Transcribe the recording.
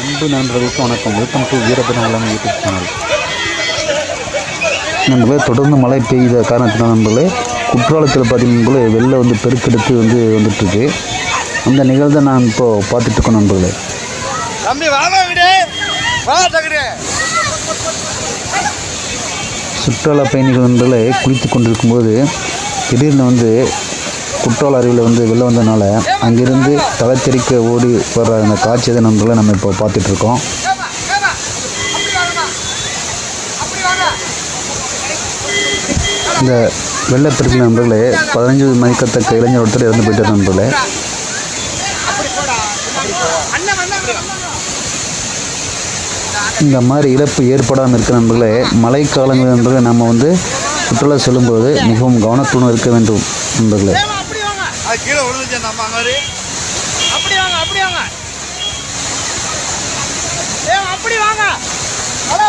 நண்பர்களுக்கு வணக்கம். Welcome to Veeraperumalam YouTube channel நண்பர்களே தொடர்ந்து மழை பெய்த காரணத்தினால் நண்பர்களே குற்றாலத்தில் பார்த்தீங்கன்னா வெள்ளம் வந்து பெருக்கெடுத்து வந்து வந்துட்டுருக்கு. அந்த நிகழ்வை நான் இப்போது பார்த்துட்டு இருக்கோம் நண்பர்களே. சுற்றுலா பயணிகள் நண்பர்களே குளித்து கொண்டிருக்கும்போது திடீர்னு வந்து குற்றால அருவியில் வந்து வெளில வந்ததுனால அங்கிருந்து தலை தெரிக்க ஓடி வர்ற அந்த காட்சி தான் நண்பர்களை நம்ம இப்போ பார்த்துட்ருக்கோம் இந்த வெள்ளப்பெருக்கு நண்பர்களே பதினஞ்சு மதிக்கத்தக்க இளைஞர் ஒருத்தர் இறந்து போயிட்டார் நண்பர்களே. இந்த மாதிரி இழப்பு ஏற்படாமல் இருக்க நண்பர்களே மழைக்காலங்கள் நண்பர்களே நம்ம வந்து சுற்றுலா செல்லும்போது மிகவும் கவனத்துடன் இருக்க வேண்டும் நண்பர்களே. அது கீழே விழுந்துச்சு அந்த அம்மா மாதிரி அப்படி வாங்க அப்படி வாங்க. ஏ அப்படி வாங்க. ஹலோ.